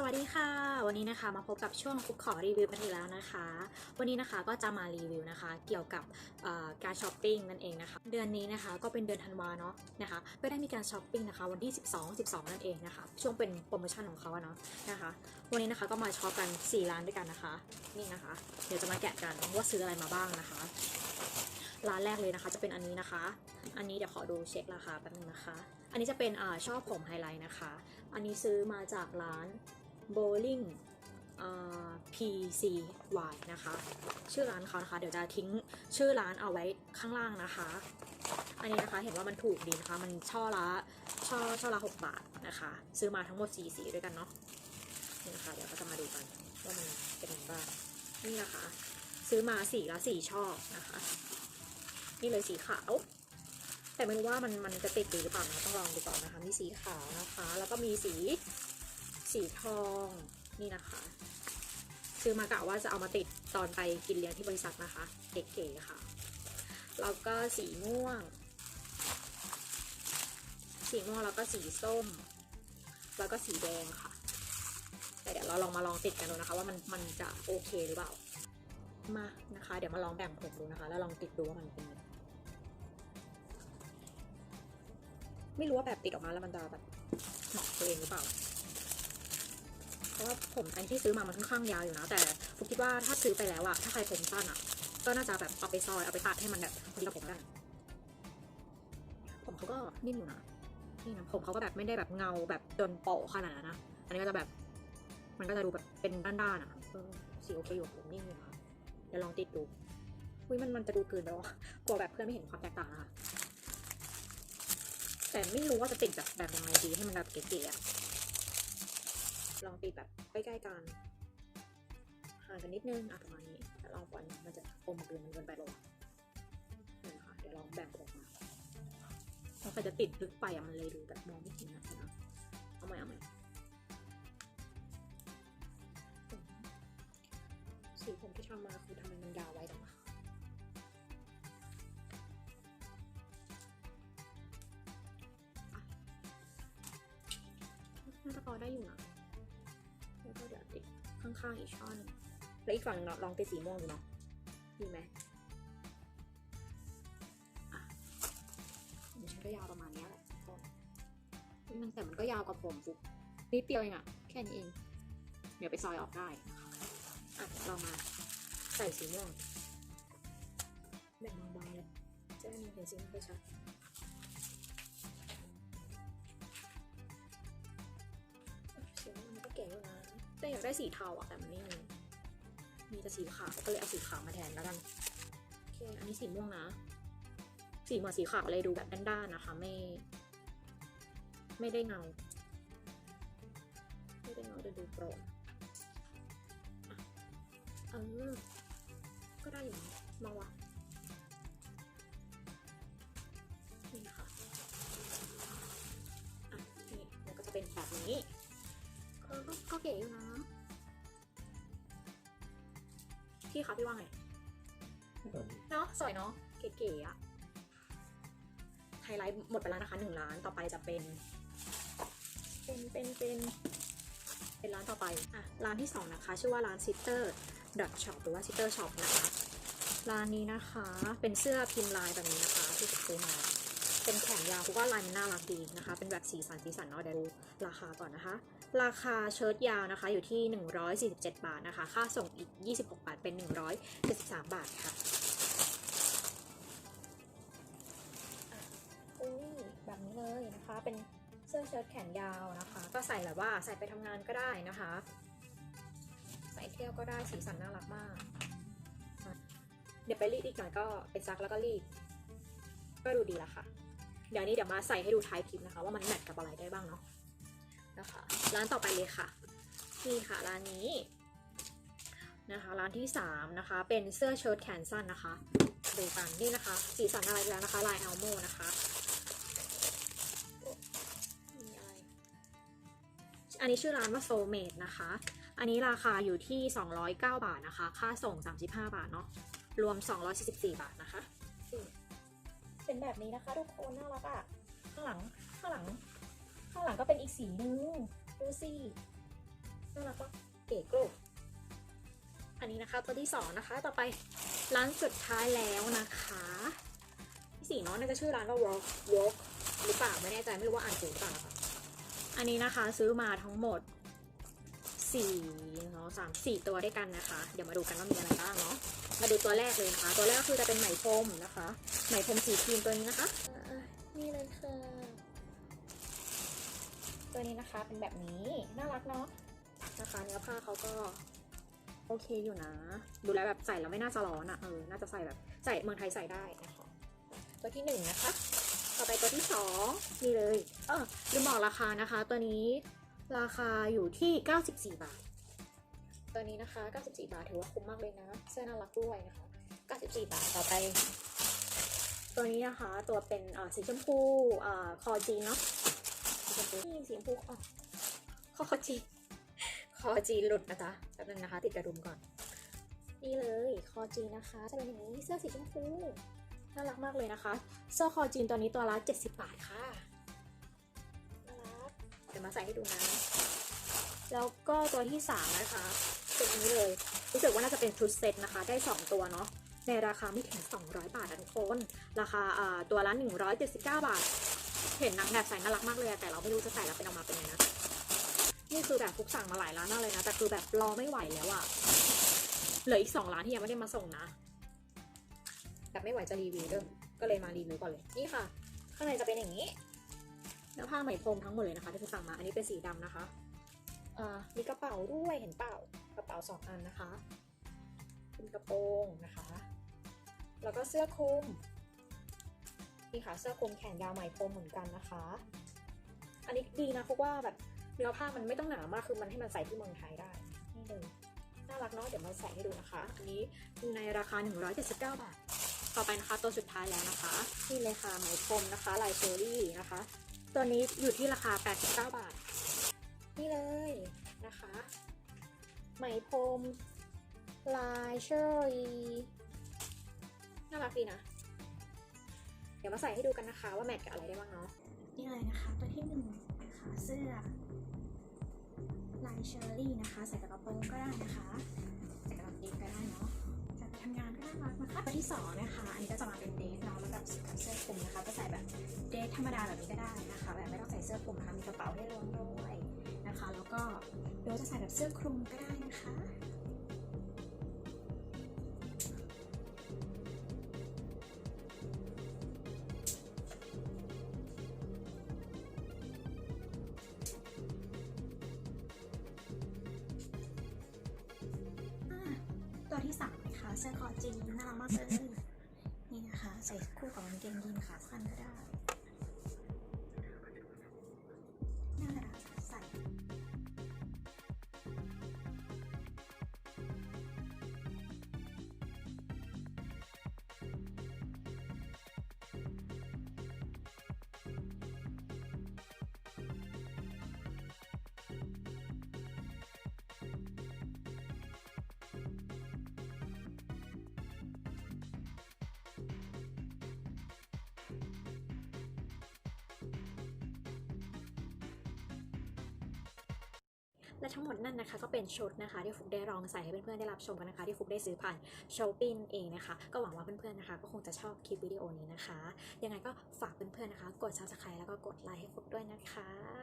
สวัสดีค่ะ วันนี้นะคะมาพบกับช่วงคุกขอรีวิวกันอีกแล้วนะคะ วันนี้นะคะก็จะมารีวิวนะคะ เกี่ยวกับการช้อปปิ้งนั่นเองนะคะ เดือนนี้นะคะก็เป็นเดือนธันวาเนาะนะคะก็ได้มีการช้อปปิ้งนะคะวันที่ 12 12 นั่นเองนะคะ ช่วงเป็นโปรโมชั่นของเขาเนาะนะคะ วันนี้นะคะก็มาช็อปกัน 4 ร้านด้วยกันนะคะนี่นะคะ เดี๋ยวจะมาแกะกันว่าซื้ออะไรมาบ้างนะคะ ร้านแรกเลยนะคะจะเป็นอันนี้นะคะ อันนี้เดี๋ยวขอดูเช็คราคาแป๊บนึงนะคะ อันนี้จะเป็นอ่าชอบผมไฮไลท์นะคะ อันนี้ซื้อมาจากร้าน bowling อ่า PCY นะคะ ชื่อร้านเขานะคะ เดี๋ยวจะทิ้งชื่อร้านเอาไว้ข้างล่างนะคะ อันนี้นะคะเห็นว่ามันถูกดีนะคะ มันช่อละช่อช่อละ6บาทนะคะ ซื้อมาทั้งหมด4สีด้วยกันเนาะนี่นะคะ เดี๋ยวก็จะมาดูกันว่ามันเป็นยังไงบ้างนี่นะคะ ซื้อมาสีละสี่ช่อนะคะ นี่เลยสีขาว แต่ไม่รู้ว่ามันมันจะติดหรือเปล่านะต้องลองดูก่อนนะคะ มีสีขาวนะคะ แล้วก็มีสี สีทองนี่นะคะ ซื้อมากะว่าจะเอามาติดตอนไปกินเลี้ยงที่บริษัทนะคะเก๋ๆค่ะ แล้วก็สีม่วง สีม่วงแล้วก็สีส้ม แล้วก็สีแดงค่ะ แต่เดี๋ยวเราลองมาลองติดกันดูนะคะ ว่ามันมันจะโอเคหรือเปล่า มานะคะ เดี๋ยวมาลองแบ่งผมดูนะคะ แล้วลองติดดูว่ามันเป็นยังไงไม่รู้ว่าแบบติดออกมาแล้วมันจะแบบเหมาะตัวเองหรือเปล่า ราะว่าผมอันที่ซื้อมามันค่อนข้างยาวอยู่นะ แต่ฟุกคิดว่าถ้าซื้อไปแล้วอะถ้าใครผมสั้นอะก็น่าจะแบบเอาไปซอยเอาไปตัดให้มันแบบพอดีกับผมได้ผมเขาก็นิ่มอยู่นะนี่นะผมเขาก็แบบไม่ได้แบบเงาแบบโดนโปะขนาดนั้นนะอันนี้ก็จะแบบ มันก็จะดูแบบเป็นด้านๆอะสีโอเคอยู่ผมนิ่มอยู่ค่ะเดี๋ยวลองติดดูอุ้ยมันมันจะดูเกินไปวะกลัวแบบเพื่อนไม่เห็นความแตกต่างนะคะแต่ไม่รู้ว่าจะติดแบบแบบยังไงดีให้มันแบบเก๋ๆอะ ลองติดแบบใกล้ๆกันห่างกันนิดนึงอะประมาณนี้แต่ลองก่อนมันจะอมเกินมันเกินไปหรอนี่นะคะเดี๋ยวลองแบ่งออกมาถ้าใครจะติดลึกไปอะมันเลยดูแบบมองไม่เห็นนะนะเอาใหม่เอาใหม่สีผมที่ทำมาคือทำไมมันยาวไว้จังวะน่าจะพอได้อยู่นะ ข้างอีกช่อนึงแล้วอีกฝั่งหนึงเนาะลองติดสีม่วงดูเนาะดีไหมอะฉันก็ยาวประมาณนี้แหละก็มันแต่มันก็ยาวกว่าผมฟุกนิดเดียวเองอะแค่นี้เอง เดี๋ยวไปซอยออกได้อะเรามาใส่สีม่วงแบ่งบางๆเลยจะได้มองเห็นสีมันไปชัด อยากได้สีเทาอะแต่มันไม่มี มีแต่สีขาวก็เลยเอาสีขาวมาแทนแล้วกันโอเคอันนี้สีม่วงนะ สีเหมือนสีขาวเลยดูแบบด้านๆนะคะ ไม่ ไม่ได้เงา ไม่ได้เงาจะดูโปร่งเออก็ได้อยู่มองว่า คะพี่ว่าไงเนาะสวยเนาะเก๋ๆอะไฮไลท์หมดไปแล้วนะคะหนึ่งร้านต่อไปจะเป็น เป็นเป็นเป็นเป็นร้านต่อไปอะร้านที่สองนะคะ ชื่อว่าร้าน sitter dot shop หรือว่า sitter shop นะคะร้านนี้นะคะเป็นเสื้อพิมพ์ลายแบบนี้นะคะที่ซื้อมา เป็นแขนยาวเพราะว่าลายมันน่ารักดีนะคะ เป็นแบบสีสันสีสันเนาะเดี๋ยวดูราคาก่อนนะคะ ราคาเชิ้ตยาวนะคะอยู่ที่ 147 บาทนะคะ ค่าส่งอีก 26 บาทเป็น 173 บาทค่ะอะอุ้ยแบบนี้เลยนะคะ เป็นเสื้อเชิ้ตแขนยาวนะคะ ก็ใส่แบบว่าใส่ไปทำงานก็ได้นะคะ ใส่เที่ยวก็ได้สีสันน่ารักมาก เดี๋ยวไปรีดอีกหน่อยก็ไปซักแล้วก็รีดก็ดูดีละค่ะ เดี๋ยวนี้เดี๋ยวมาใส่ให้ดูท้ายคลิปนะคะ ว่ามันแมทกับอะไรได้บ้างเนาะนะคะร้านต่อไปเลยค่ะนี่ค่ะร้านนี้นะคะร้านที่สามนะคะ เป็นเสื้อเชิ้ตแขนสั้นนะคะดูกันนี่นะคะ สีสันอะไรแล้วนะคะ ลายอัลโมนะคะอันนี้ชื่อร้านว่าโซเมดนะคะ อันนี้ราคาอยู่ที่ 209 บาทนะคะ ค่าส่ง 35 บาทเนาะรวม 244 บาทนะคะ เป็นแบบนี้นะคะ ทุกคนน่ารักอะข้างหลังข้างหลัง ข้างหลังก็เป็นอีกสีนึงดูสิน่ารักปะเก๋กรุบอันนี้นะคะตัวที่สองนะคะ ต่อไปร้านสุดท้ายแล้วนะคะพี่สีเนาะน่าจะชื่อร้านว่า walk walk หรือเปล่าไม่แน่ใจไม่รู้ว่าอ่านถูกหรือเปล่าอันนี้นะคะซื้อมาทั้งหมดสี่เนาะสามสี่ตัวด้วยกันนะคะ เดี๋ยวมาดูกันว่ามีอะไรบ้างเนาะ ดูตัวแรกเลยนะคะ ตัวแรกก็คือจะเป็นไหมพรมนะคะ ไหมพรมสีครีมตัวนี้นะคะอ่านี่เลยค่ะ ตัวนี้นะคะเป็นแบบนี้ น่ารักเนาะ นะคะเนื้อผ้าเขาก็โอเคอยู่นะ ดูแล้วแบบใส่แล้วไม่น่าจะร้อนอะ่ะ เออ น่าจะใส่แบบใส่เมืองไทยใส่ได้นะคะ ตัวที่หนึ่งนะคะ ต่อไปตัวที่สองนี่เลย เออลืมบอกราคานะคะ ตัวนี้ราคาอยู่ที่ 94 บาท ตัวนี้นะคะ 94 บาทถือว่าคุ้มมากเลยนะ เสื้อน่ารักด้วยนะคะ 94 บาทต่อไป ตัวนี้นะคะ ตัวเป็นสีชมพูอคอจีนเนาะสีชมพูนี่สีชมพูอ๋อคอจีนคอจีนหลุดนะจ๊ะแป๊บนึงนะคะ ติดกระดุมก่อน นี่เลยคอจีนนะคะจะเป็นอย่างนี้เสื้อสีชมพูน่ารักมากเลยนะคะเสื้อคอจีนตัวนี้ตัวละ 70 บาทค่ะน่ารักเดี๋ยวมาใส่ให้ดูนะแล้วก็ตัวที่สามนะคะ ตัวนี้เลย รู้สึกว่าน่าจะเป็นชุดเซ็ตนะคะ ได้ 2 ตัวเนาะ ในราคาไม่ถึง 200 บาททุกคน ราคาตัวละ 179 บาท เห็นนางแบบใส่น่ารักมากเลยแต่เราไม่รู้จะใส่แล้วเป็นออกมาเป็นไงนะ นี่คือแบบฟุกสั่งมาหลายร้านมากเลยนะ แต่คือแบบรอไม่ไหวแล้วอะเหลืออีก 2 ร้านที่ยังไม่ได้มาส่งนะ แบบไม่ไหวจะรีวิวเด้อก็เลยมารีวิวก่อนเลย นี่ค่ะ ข้างในจะเป็นอย่างนี้เนื้อผ้าไหมพรมทั้งหมดเลยนะคะที่คุณสั่งมา อันนี้เป็นสีดำนะคะ มีกระเป๋าด้วยเห็นเปล่ากระเป๋าสองอันนะคะเป็นกระโปรงนะคะ แล้วก็เสื้อคลุมนี่ค่ะเสื้อคลุมแขนยาวไหมพรมเหมือนกันนะคะ อันนี้ดีนะเพราะว่าแบบเนื้อผ้ามันไม่ต้องหนามากคือมันให้มันใส่ที่เมืองไทยได้นี่เลยน่ารักเนาะเดี๋ยวมาใส่ให้ดูนะคะ อันนี้ในราคา 179 บาท ต่อไปนะคะตัวสุดท้ายแล้วนะคะนี่เลยค่ะไหมพรมนะคะลายเชอรี่นะคะ ตัวนี้อยู่ที่ราคา 89 บาท นี่เลยนะคะ ไหมพรมลายเชอรี่น่ารักดีนะ เดี๋ยวมาใส่ให้ดูกันนะคะว่าแมทกับอะไรได้บ้างเนาะนี่เลยนะคะตัวที่หนึ่งนะคะเสื้อลายเชอรี่นะคะ ใส่กับกระโปรงก็ได้นะคะใส่กับกางเกงก็ได้เนาะใส่ไปทำงานก็น่ารักนะคะตัวที่สองนะคะอันนี้ก็จะมาเป็นเดทเนาะแล้วกับเสื้อคลุมนะคะ ก็ใส่แบบเดทธรรมดาแบบนี้ก็ได้นะคะ แบบไม่ต้องใส่เสื้อคลุมนะคะมีกระเป๋าให้รวมด้วย นะคะ แล้วก็เดี๋ยจะใส่แบบเสื้อคลุมก็ได้นะคะตัวที่สามนะคะเสื้อคอจีนน่ารักมากเลย นี่นะคะ ใส่คู่กับกางเกงยีนขาสั้นก็ได้ และทั้งหมดนั่นนะคะก็เป็นชุดนะคะที่ฟุกได้ลองใส่ให้เพื่อนๆได้รับชมกันนะคะ ที่ฟุกได้ซื้อผ่านช้อปปิ้งเองนะคะ ก็หวังว่าเพื่อนๆนะคะ ก็คงจะชอบคลิปวิดีโอนี้นะคะ ยังไงก็ฝากเพื่อนๆนะคะ กด subscribe แล้วก็กดไลค์ให้ฟุกด้วยนะคะ